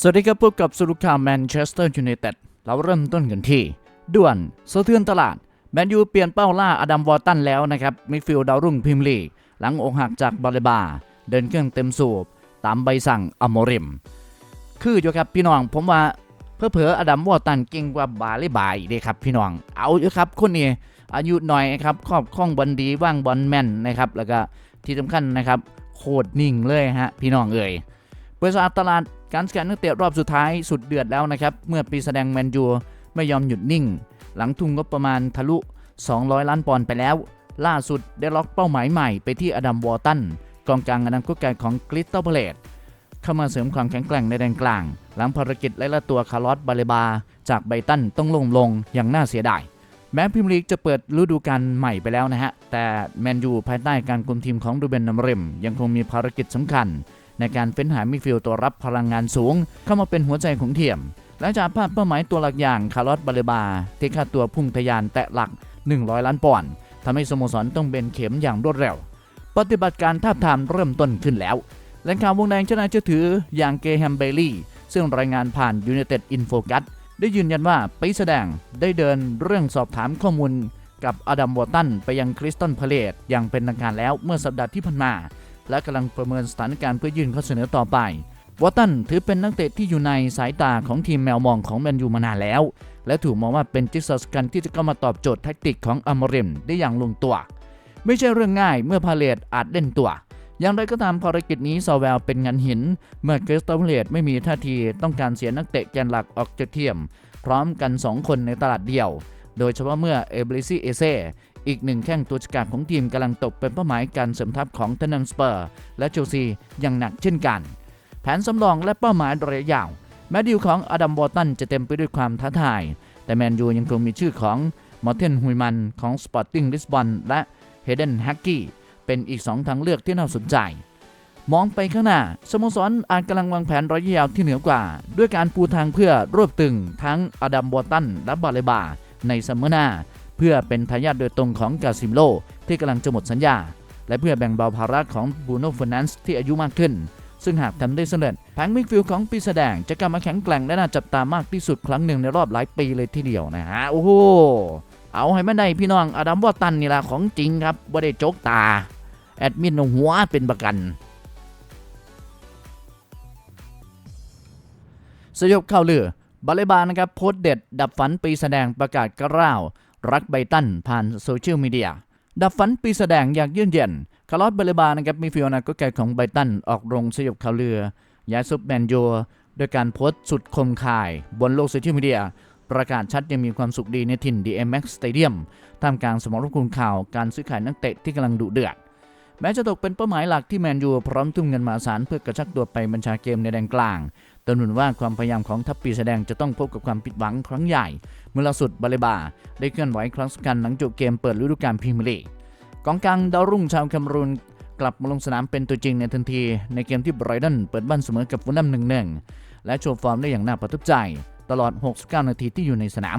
สวัสดีครับพบกับสรุปข่าแมนเชสเตอร์ยูไนเต็ดเราเริ่มต้นกันที่ด่วนสะเทือนตลาดแมนยูเปลี่ยนเป้าล่าอดัมวอร์ตันแล้วนะครับมิดฟิลด์ดาวรุ่งพรีเมียร์ลีหลังอกหักจากบาเลบา เดินเครื่องเต็มสูบ ตามใบสั่งอโมริม คืออยู่ครับพี่น้องผมว่าเพื่อเผออดัมวอร์ตันเก่งกว่าบาเลบาอีกเด้ครับพี่น้องเอาอยู่ครับคนนี้อายุหน่อยครับครอบคล่องบอลดีว่างบอลแม่นนะครับแล้วก็ที่สำคัญนะครับโคตรนิ่งเลยฮะพี่น้องเอ่ยบริษัทตลาด การสแกนนักเตะรอบสุดท้ายสุดเดือดแล้วนะครับ เมื่อปีแสดงแมนยูไม่ยอมหยุดนิ่ง หลังทุ่งงบประมาณทะลุ 200 ล้านปอนด์ไปแล้ว ล่าสุดได้ล็อกเป้าหมายใหม่ไปที่อดัมวอร์ตันกองกลางอนาคตไกลของกริสตัลเบเลตเข้ามาเสริมความแข็งแกร่งในแดนกลาง หลังภารกิจไล่ล่าตัวคาร์ลอสบาเลบา จากไบตันต้องลงลงอย่างน่าเสียดายแม้พรีเมียร์ลีกจะเปิดฤดูกาลใหม่ไปแล้วนะฮะ แต่แมนยูภายใต้การคุมทีมของดูเบนนัมเรมยังคงมีภารกิจสำคัญ ในการเฟ้นหามิดฟิลด์ตัวรับพลังงานสูง เข้ามาเป็นหัวใจของเทียมและจากภาพเป้าหมายตัวหลักอย่างคาร์ลอสบาเลบาที่ค่าตัวพุ่งทะยานแตะหลัก 100 ล้านปอนด์ทำให้สโมสรต้องเบนเข็มอย่างรวดเร็ว ปฏิบัติการทาบทามเริ่มต้นขึ้นแล้วแหล่งข่าววงแดงชนะเชื่อถืออย่างเกแฮมเบลลี่ซึ่งรายงานผ่าน United Info กัสได้ยืนยันว่าไปแสดงได้เดินเรื่องสอบถามข้อมูลกับอดัมวอร์ตันไปยังคริสตันพาเลตอย่างเป็นทางการแล้วเมื่อสัปดาห์ที่ผ่านมา และกำลังประเมินสถานการณ์เพื่อยื่นข้อเสนอต่อไปวอตตันถือเป็นนักเตะที่อยู่ในสายตาของทีมแมวมองของแมนยูมานานแล้ว และถูกมองว่าเป็นจิ๊กซอว์สำคัญที่จะเข้ามาตอบโจทย์แท็กติกของอัมริมได้อย่างลงตัว ไม่ใช่เรื่องง่ายเมื่อพาเลตอาจเล่นตัว อย่างไรก็ตามภารกิจนี้ซอแวลเป็นงานหิน เมื่อเกสตัลเลตไม่มีท่าทีต้องการเสียนักเตะแกนหลักออกจากทียม พร้อมกัน 2 คนในตลาดเดียว โดยเฉพาะเมื่อเอเบริซีเอเซ อีกหนึ่งแข้งตัวฉกาจของทีมกำลังตกเป็นเป้าหมายการเสริมทัพของเทนนันสเปอร์ และเชลซีอย่างหนักเช่นกัน แผนสำรองและเป้าหมายระยะยาว แม้ดีลของอดัมบอตันจะเต็มไปด้วยความท้าทาย แต่แมนยูยังคงมีชื่อของมอร์เทนฮุยมันของสปอร์ติ้งลิสบอนและเฮเดนแฮกกี้เป็นอีก2ทางเลือกที่น่าสนใจ มองไปข้างหน้า สโมสรอาจกำลังวางแผนระยะยาวที่เหนือกว่า ด้วยการปูทางเพื่อรวบตึงทั้งอดัมบอตันและบาเลบาในซัมเมอร์หน้า เพื่อเป็นทายาทโดยตรงของกาซิมโล ที่กำลังจะหมดสัญญา และเพื่อแบ่งเบาภาระของบูโน่ฟอนันส์ที่อายุมากขึ้น ซึ่งหากทำได้สำเร็จแผงมิดฟิลด์ของปีแสดงจะกลับมาแข็งแกร่งและน่าจับตามากที่สุดครั้งหนึ่งในรอบหลายปีเลยทีเดียวนะฮะโอ้โหเอาให้มันได้พี่น้องอดัมวอตันนี่ละของจริงครับบ่ได้โจกตา แอดมินหัวเป็นประกันสยบข่าวลือบาเลบานะครับโพสเด็ด ดับฝันปีแสดงประกาศกล้าว รักไบตันผ่านโซเชียลมีเดีย ดับฝันปีแสดงอยากเยืนเย็น คาร์ลอสบลบานะครับมีฟิโอนาก็แก่ของไบตันออกโรงสยบข่าวลือ ย้ายซุปแมนโยโดยการโพสต์สุดคมคาย บนโลกโซเชียลมีเดีย ประกาศชัดยังมีความสุขดีในถิ่น DMX Stadium ท่ามกลางสมรภูมิข่าวการซื้อขายนักเตะที่กำลังดุเดือดแม้จะตกเป็นเป้าหมายหลักที่แมนยูพร้อมทุ่มเงินมหาศาลเพื่อกระชักตัวไปบัญชาเกมในแดนกลาง ต่หนุนว่าความพยายามของทัพปีแสดงจะต้องพบกับความผิดหวังครั้งใหญ่ เมื่อล่าสุดบาเลบา ได้เคลื่อนไหวครั้งสำคัญหลังจบเกมเปิดฤดูกาลพรีเมียร์ลีกกองกลางดาวรุ่งชาวแคมรูนกลับมาลงสนามเป็นตัวจริงในทันที ในเกมที่ไบรตันเปิดบ้านเสมอกับฟูลแลมหนึ่งหนึ่งและโชว์ฟอร์มได้อย่างน่าประทับใจ ตลอด 69 นาทีที่อยู่ในสนาม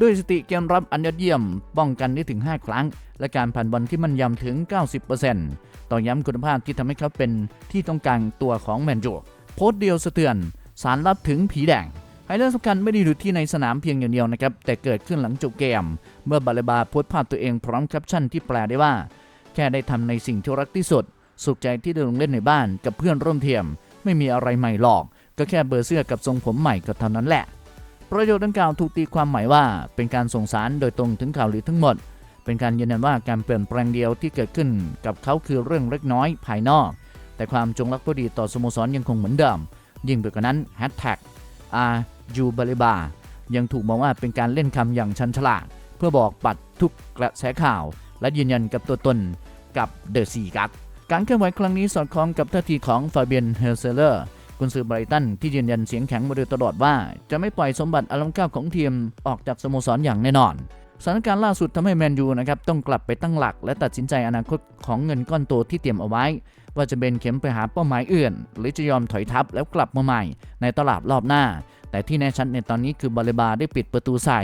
ด้วยสติเกมรับอันยอดเยี่ยม ป้องกันได้ถึง 5 ครั้ง และการผ่านบอลที่มันยำถึง 90%ต่อย้ำคุณภาพที่ทำให้เขาเป็นที่ต้องการตัวของแมนยู โพสต์เดียวสะเทือน สารลับถึงผีแดงไฮไลท์สำคัญไม่ได้อยู่ที่ในสนามเพียงอย่างเดียวนะครับ แต่เกิดขึ้นหลังจบเกม เมื่อบาเลบาโพสต์ภาพตัวเองพร้อมแคปชั่นที่แปลได้ว่า แค่ได้ทำในสิ่งที่รักที่สุด สุขใจที่ได้ลงเล่นในบ้านกับเพื่อนร่วมทีมไม่มีอะไรใหม่หรอก ก็แค่เบอร์เสื้อกับทรงผมใหม่ก็เท่านั้นแหละ ประโยชน์ดังกล่าวถูกตีความหมายว่า เป็นการส่งสารโดยตรงถึงข่าวลือทั้งหมด เป็นการยืนยันว่าการเปลี่ยนแปลงเดียวที่เกิดขึ้นกับเขาคือเรื่องเล็กน้อยภายนอก แต่ความจงรักภักดีต่อสโมสรยังคงเหมือนเดิม ยิ่งไปกว่านั้นแฮชแท็กอายูบาเลบายังถูกมองว่าเป็นการเล่นคำอย่างชันฉลาดเพื่อบอกปัดทุกกระแสข่าว และยืนยันกับตัวตนกับเดอะซีกัสการเคลื่อนไหวครั้งนี้สอดคล้องกับท่าทีของฟาเบียนเฮลเซเลอร์กุนซือไบรตันที่ยืนยันเสียงแข็งมาโดยตลอดว่า จะไม่ปล่อยสมบัติอลังกาของทีมออกจากสโมสรอย่างแน่นอน สถานการณ์ล่าสุดทำให้แมนยูนะครับต้องกลับไปตั้งหลัก และตัดสินใจอนาคตของเงินก้อนโตที่เตรียมเอาไว้ ว่าจะเป็นเข็มไปหาเป้าหมายอื่น หรือจะยอมถอยทับแล้วกลับมาใหม่ ในตลาดรอบหน้า แต่ที่แน่ชัดในตอนนี้คือบาเลบาได้ปิดประตูใส่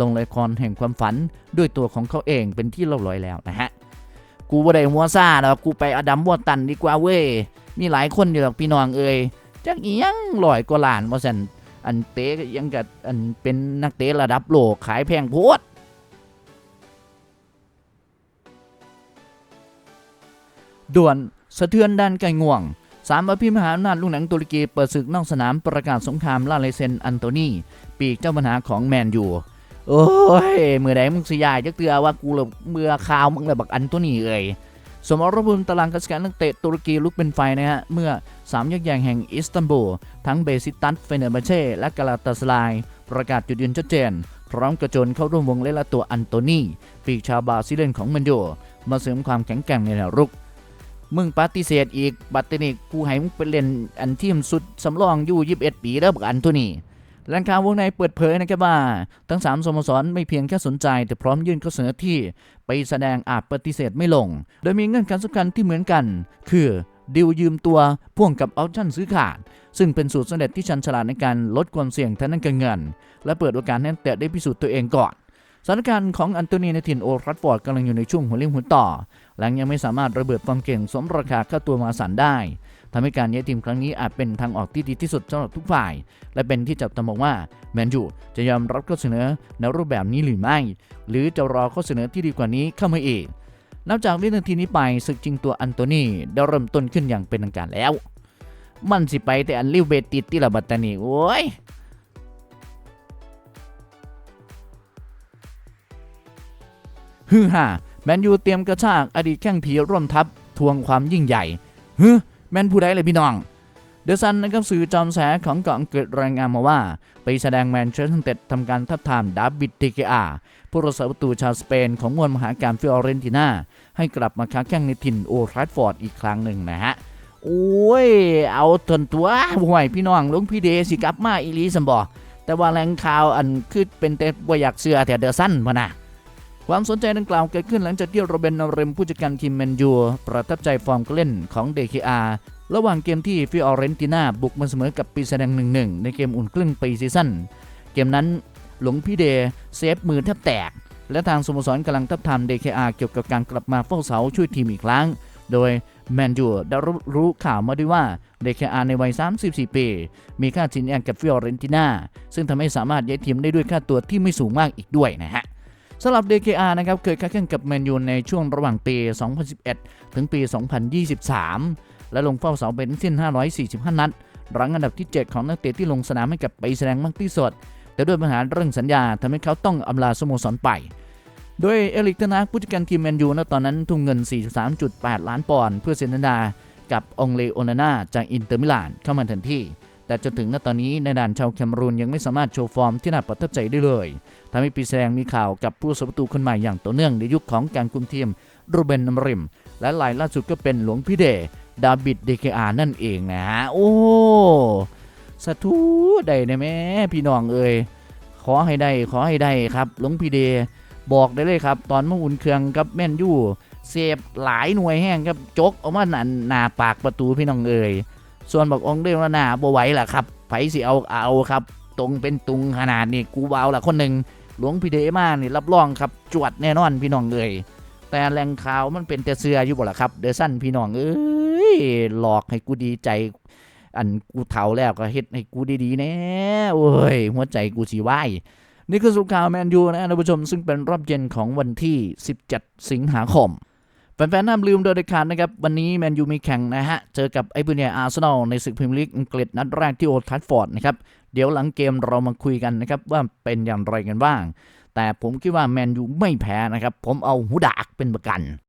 ลงละครแห่งความฝัน ด้วยตัวของเขาเองเป็นที่เรียบร้อยแล้วนะฮะกูบ่ได้มัวซ่าแล้วกูไปอดัมวอตันดีกว่าเว้ยมีหลายคนอยู่หรอกพี่น้องเอ่ยจักอียังลอยกว่าล้านว่าซั่นอันเตะยังกับอันเป็นนักเตะระดับโลกขายแพงโพด ด่วนสะเทือนด้านไก่ง่วงสามอภิมหาอำนาจลูกหนังตุรกีเปิดศึกนอกสนามประกาศสงครามล่าเลเซนอันโตนีปีกเจ้าปัญหาของแมนยูโอ้ยมือใดมึงสยายจักเตือว่ากูเลยเมื่อข่าวมึงเลยบักอันโตนีเอ่ยสมรภูมิตารางกสิการนักเตะตุรกีลุกเป็นไฟนะฮะ เมื่อสามยักษ์ใหญ่แห่งอิสตันบูล ทั้งเบซิตัสเฟเนอร์บาเช่และกาลาตาสลาย ประกาศจุดยืนชัดเจน พร้อมกระโจนเข้าร่วมวงเล่นละตัวอันโตนีปีกชาวบราซิเลียนของแมนยูมาเสริมความแข็งแกร่งในแนวรุก มึงปฏิเสธอีก บัตรนี่กูให้มึงไปเล่นอันทีมสุดสำรองอยู่21ปีแล้วบักอันโตัวนี้แหล่งข่าววงในเปิดเผยนะครับว่า ทั้ง 3สโมสรไม่เพียงแค่สนใจ แต่พร้อมยื่นข้อเสนอที่ไปแสดงอาจปฏิเสธไม่ลง โดยมีเงื่อนไขสำคัญที่เหมือนกัน คือดิวยืมตัวพ่วงกับออปชั่นซื้อขาด ซึ่งเป็นสูตรสำเร็จที่ชันฉลาดในการลดความเสี่ยงทางด้านการเงิน และเปิดโอกาสให้นักเตะได้พิสูจน์ตัวเองก่อน สถานการณ์ของอันโตนีในถิ่นโอลด์แทัฟฟอร์ดกำลังอยู่ในช่วงหัวเลี้ยวหัวต่อ หลังยังไม่สามารถระเบิดความเก่งสมราคาค่าตัวมาศาลได้ทำให้การย้ายทีมครั้งนี้อาจเป็นทางออกที่ดีที่สุดสำหรับทุกฝ่าย และเป็นที่จับตามองว่าแมนยูจะยอมรับข้อเสนอในรูปแบบนี้หรือไม่ หรือจะรอข้อเสนอที่ดีกว่านี้เข้ามาอีกนับจากวินาทีนี้ไปศึกจริงตัวอันโตนีได้เริ่มต้นขึ้นอย่างเป็นทางการแล้ว มันสิไปแต่อันลิวเบติดที่ละบัตตานีโอ้ย ฮือฮ่าแมนยูเตรียมกระชากอดีตแข้งผีร่วมทัพทวงความยิ่งใหญ่ฮึแมนผู้ใดเลยพี่น้องเดอะซันนะครับสื่อจอมแสของเกาะอังกฤษรายงานมาว่า ไปแสดงแมนเชสเตอร์ยูไนเต็ดทำการทับทามดาบิดเดเกอาผู้รักษาประตูชาวสเปนของมวลมหาการฟิออเรนติน่า ให้กลับมาค้าแข้งในถิ่นโอทราฟฟอร์ดอีกครั้งหนึ่งนะฮะ โอ้ย เอาทนตัวห่วยพี่น้องลุงพี่เดสิกลับมาอีลีสมบอแต่ว่าแหล่งข่าวอันคือเป็นแต่บ่อยากเสือแต่เดอะซันพะนะ ความสนใจดังกล่าวเกิดขึ้นหลังจากที่โรเบนนาเรมผู้จัดการทีมแมนยูประทับใจฟอร์มการเล่นของเดคอาระหว่างเกมที่ฟิออเรนติน่าบุกมาเสมอกับปีแสดงหนึ่งหนึ่งในเกมอุ่นเครื่องปีซีซั่นเกมนั้นหลงพี่เดเซฟมือแทบแตก และทางสโมสรกำลังทับทามเดคอาเกี่ยวกับการกลับมาเฝ้าเสาช่วยทีมอีกครั้ง โดยแมนยูได้รู้ข่าวมาด้วยว่าเดคอาในวัย 34 ปี มีค่าสินแอนกับฟิออเรนติน่าซึ่งทำให้สามารถย้ายทีมได้ด้วยค่าตัวที่ไม่สูงมากอีกด้วยนะฮะ สำหรับ DKR นะครับเคยค้าแข่งกับแมนยูในช่วงระหว่างปี 2011 ถึงปี 2023 และลงเฝ้าเสาเป็นทั้งสิ้น 545 นัดรั้งอันดับที่ 7 ของนักเตะที่ลงสนามให้กับไปแสดงมากที่สุดแต่ด้วยปัญหาเรื่องสัญญาทำให้เขาต้องอำลาสโมสรไป โดยเอริกเทนฮากผู้จัดการทีมแมนยูณตอนนั้นทุ่มเงิน 43.8 ล้านปอนด์เพื่อเซ็นสัญญากับองเลโอนาน่าจากอินเตอร์มิลานเข้ามาทันที แต่จนถึงณตอนนี้ในด่านชาวแคมรูนยังไม่สามารถโชว์ฟอร์มที่น่าประทับใจได้เลยทำให้ปีแสดงมีข่าวกับผู้สาประตูคนใหม่อย่างต่อเนื่องในยุคของการคุมทีมโรเบนนำริม และรายล่าสุดก็เป็นหลวงพี่เดดาบิดเดเคอานั่นเองนะฮะโอ้สาธุได้นะแม่พี่น้องเอ่ยขอให้ได้ขอให้ได้ครับหลวงพี่เดบอกได้เลยครับ ตอนมาอุ่นเครื่องกับแม่นยู่เสพหลายหน่วยแห้งครับจกออกมาหนาหนาปากประตูพี่น้องเอ่ย ส่วนบอกองเด้ว่าหนาบ่ไหวล่ะครับไผสิเอาเอาครับ ตรงเป็นตุงขนาดนี้กูเบาล่ะคนหนึ่งหลวงพี่เดมานี่รับรองครับจวดแน่นอนพี่น้องเอ้ยแต่แหล่งข่าวมันเป็นแต่เสืออยู่บ่ล่ะครับ เดอสั้นพี่น้องเอ้ยหลอกให้กูดีใจ อันกูเฒ่าแล้วก็เฮ็ดให้กูดีๆแน่โอ้ยหัวใจกูสิวายนี่คือสุข่าวแมนยูนะท่านผู้ชมซึ่งเป็นรอบเย็นของวันที่ 17 สิงหาคม แฟนๆห้ามลืมโดยเด็ดขาดนะครับ วันนี้แมนยูมีแข่งนะฮะ เจอกับไอ้บุญใหญ่อาร์เซนอลในศึกพรีเมียร์ลีกอังกฤษนัดแรกที่โอทัตฟอร์ดนะครับ เดี๋ยวหลังเกมเรามาคุยกันนะครับ ว่าเป็นอย่างไรกันบ้าง แต่ผมคิดว่าแมนยูไม่แพ้นะครับ ผมเอาหูดากเป็นประกัน